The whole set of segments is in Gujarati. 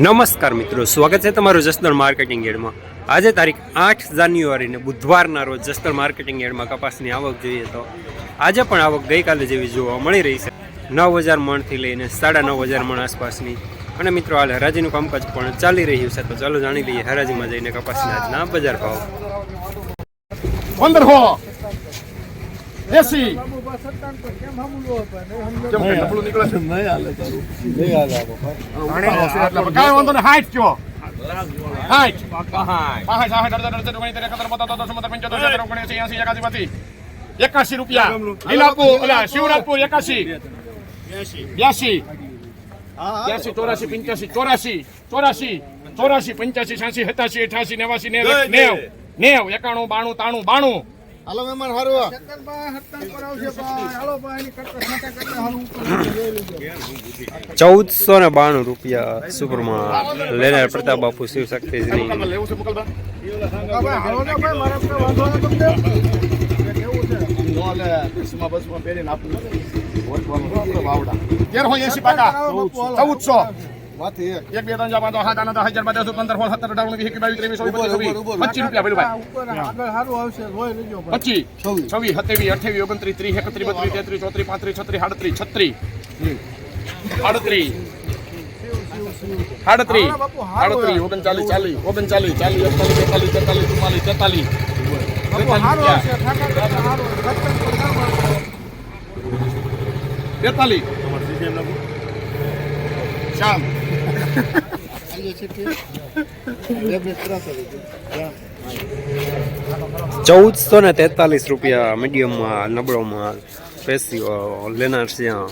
નમસ્કાર મિત્રો, સ્વાગત છે તમારું જસદણ માર્કેટિંગ એડમાં. આજે તારીખ આઠ જાન્યુઆરીને બુધવારના રોજ જસદણ માર્કેટિંગ એડમાં કપાસની આવક જોઈએ તો આજે પણ આવક ગઈકાલે જેવી જોવા મળી રહી છે. નવ હજાર મણથી લઈને સાડા નવ હજાર મણ આસપાસની. અને મિત્રો, હાલ હરાજીનું કામકાજ પણ ચાલી રહ્યું છે, તો ચાલો જાણી લઈએ હરાજીમાં જઈને કપાસના આજના બજાર ભાવ. એસી હાઈટ કયો? હાઈટ. એકાસી, બાસી. એકાશી રૂપિયા લીલાપુર ઓલા શિવરાજપુર એકાશી બ્યાસી બ્યાસી ચોરાસી પંચ્યાસી ચોરાસી ચોરાસી ચોરાસી પંચ્યાસી છ્યાસી સત્યાસી અઠ્યાસી નેવાસી નેવ નેવ નેવ એકાણું બાણું તાણું બાણું હાલો મહેમાન હારું ચૌદસો ને બાણું રૂપિયા સુપરમાં લેનાર પ્રતાપ બાપુ શિવ પાકા ચૌદસો. માંથી એક એક બે ત્રણ ચાર પાંચ છ સાત આઠ નવ દસ અગિયાર બાર તેર ચૌદ પંદર સોળ સત્તર અઢાર ઓગણીસ એકવીસ બાવીસ ત્રેવીસ ચોવીસ પચીસ છવ્વીસ પચીસ રૂપિયા પેલું ભાઈ પચીસ છવ્વીસ સત્યાવીસ અઠ્યાવીસ ઓગણત્રીસ ત્રીસ એકત્રીસ બત્રીસ તેત્રીસ ચોત્રીસ પાંત્રીસ છત્રીસ સાડત્રીસ છત્રીસ સાડત્રીસ સાડત્રીસ સાડત્રીસ ઓગણચાલીસ ચાલીસ ઓગણચાલીસ ચાલીસ એકતાલીસ બેતાલીસ તેતાલીસ ચુમ્માલીસ તેતાલીસ બેતાલીસ શ્યામ ચૌદસો ને તેતાલીસ રૂપિયા મીડિયમમાં નબળોમાં પેસી લેનાર શ્યામ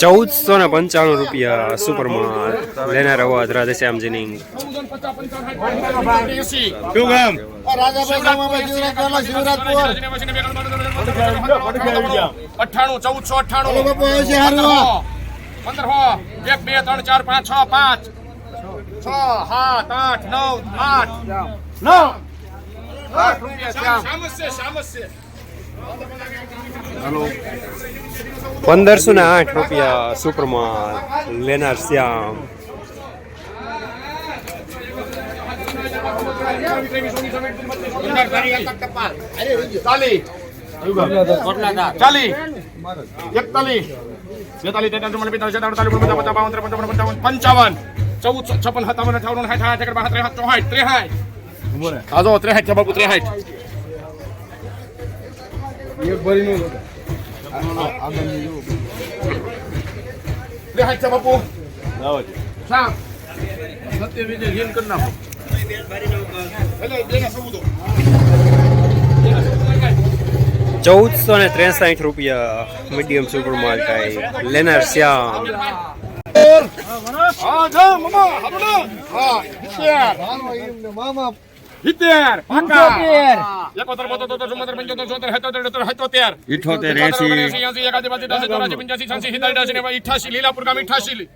ચૌદસો ને પંચાણું રૂપિયા સુપરમાં લેનાર હોવા રાધેશ્યામજીની. અઠાણું ચૌદસો અઠાણું છે હારવા. પંદર એક બે ત્રણ ચાર પાંચ છ પાંચ. છ સાત આઠ નવ આઠ. નવ. આઠ રૂપિયા શ્યામ પંદરસો ને આઠ રૂપિયા સુપરમાં લેનાર શ્યામ ચાલી ચાલી એકતાલીસ બેતાલીસ તેતાલીસ ચુમ્માલીસ પિસ્તાલીસ સત્તાવીસ અડતાલીસ ઓગણપચાસ પચાસ બાવન ત્રેપન ચોપન ત્રેસઠ છે બાપુ ત્રેસઠ ત્રેસઠ છે બાપુ સત્ય વિજય હિલ કરી નાખો. ચૌદસો ને ત્રેસાઠ રૂપિયા મીડિયમ સુપર થાય. લેનાર શ્યામ. હા મમા સિત્તેર એકોતેર બોતેર ચુમ્મોતેર પંચોતેર છોતેર સત્તોતેર સત્તોતેર ઇઠોતેર એસી એસી એકાસી બાસી ત્રાસી ચોરાસી પંચ્યાસી છ્યાસી સિત્તેર અઠ્યાસી નેવું લીલાપુર ગામ અઠ્યાસી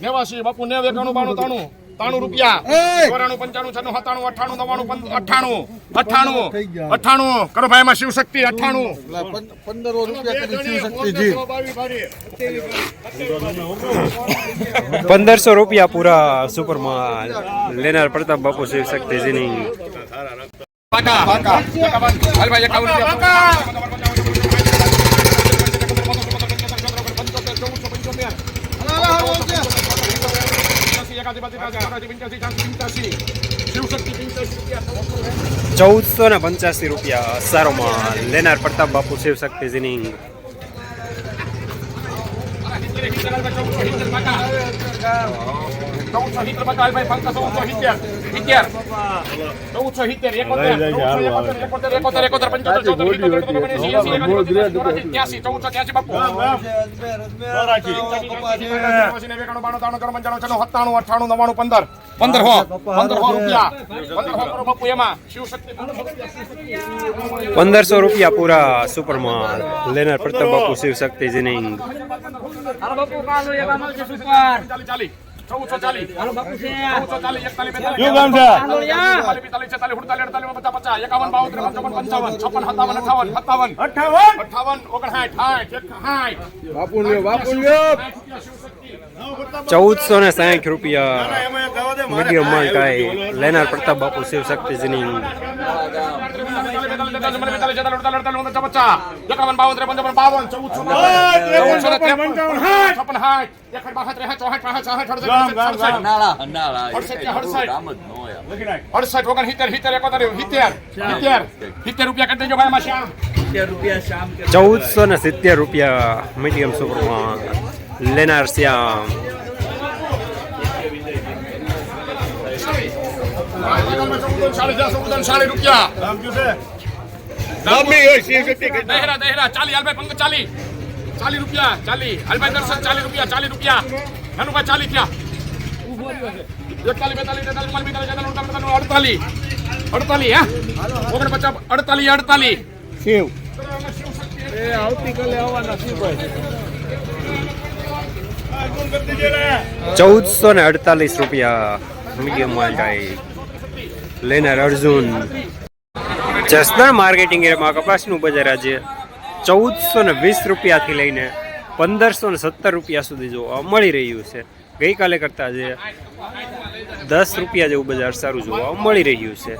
નેવાસી. બાપુ નેવ એકાણું બાણું તાણું તાણું રૂપિયા. ચોરાણું પંચાણું છન્નું સત્તાણું અઠાણું નવાણું અઠાણું અઠાણું અઠાણું કરો ભાઈ એમાં શિવ શક્તિ અઠાણું પંદરો રૂપિયા પંદરસો રૂપિયા પૂરા સુપરમાં લેનાર પ્રતાપ બાપુ શિવ શક્તિજીની પાકા. પાકા. હાલ ભાઈ એકાવન રૂપિયા પાકા ચૌદસો ને પંચ્યાસી રૂપિયા સારોમાં લેનાર પ્રતાપ બાપુ શિવ શક્તિજીની ચૌદસો સિત્તેર ચૌદસો સિત્તેર સિત્તેર ચૌદસો સિત્તેર એકોતેર એકોતેર એકોતેર એકોતેર પંચોતેર ત્યાસી ચૌદસો ત્યાસી બાપુ સત્તાણું પંદર પંદર હો પંદર હો રૂપિયા પંદર હો કરો બાપુ એમાં શિવશક્તિ પંદરસો રૂપિયા પૂરા સુપરમાં લેનાર પ્રતાપ બાપુ શિવ શક્તિ જીનિંગ ચાલી ચાલી. બેતાલી ચાલીસ. કામ છે? બેતાલી બેતાલી છેતાલી હુડતાલી અડતાલી પચાસ પચાસ. એકાવન બાવન ત્રેપન પંચાવન છપ્પન સત્તાવન અઠાવન સત્તાવન. અઠાવન? અઠાવન ઓગણસાઠ સાઠ સાઠ બાપુ લ્યો બાપુ લ્યો ચૌદસો ને સાઠ રૂપિયા મીડિયમ માલ ટાઈ લેનાર પ્રતાપ બાપુ શિવ શક્તિ અડસઠ ઓગણ સિત્તેર એકોતેર સિત્તેર સિત્તેર. સિત્તેર રૂપિયા કરી દેજો ભાઈ માં શ્યામ ચૌદસો ને સિત્તેર રૂપિયા મીડિયમ સુપરમાં લેનાર શ્યામ. સાડી રૂપિયા. દહેરા દહેરા ચાલી હાલભાઈ પંગ ચાલી. ચાલી રૂપિયા ચાલી. હાલભાઈ દર્શન ચાલી રૂપિયા ચાલી રૂપિયા. નાનુભાઈ ચાલી થયા. એકતાલી બેતાલી તેતાલી ચુમ્માલી બેતાલી છેતાલી ઉડતાલી અડતાલી અડતાલી હા? ઓગણ પચાસ અડતાલી અડતાલી શિવ ચૌદસો ને અડતાલીસ રૂપિયા મીડિયમ માલ ટાઈ લેનાર અર્જુન. જસદણ માર્કેટિંગ એરિયામાં કપાસનું બજાર આજે ચૌદસો ને વીસ રૂપિયાથી લઈને પંદરસો ને સત્તર રૂપિયા સુધી જોવા મળી રહ્યું છે. ગઈકાલે કરતાં આજે દસ રૂપિયા જેવું બજાર સારું જોવા મળી રહ્યું છે.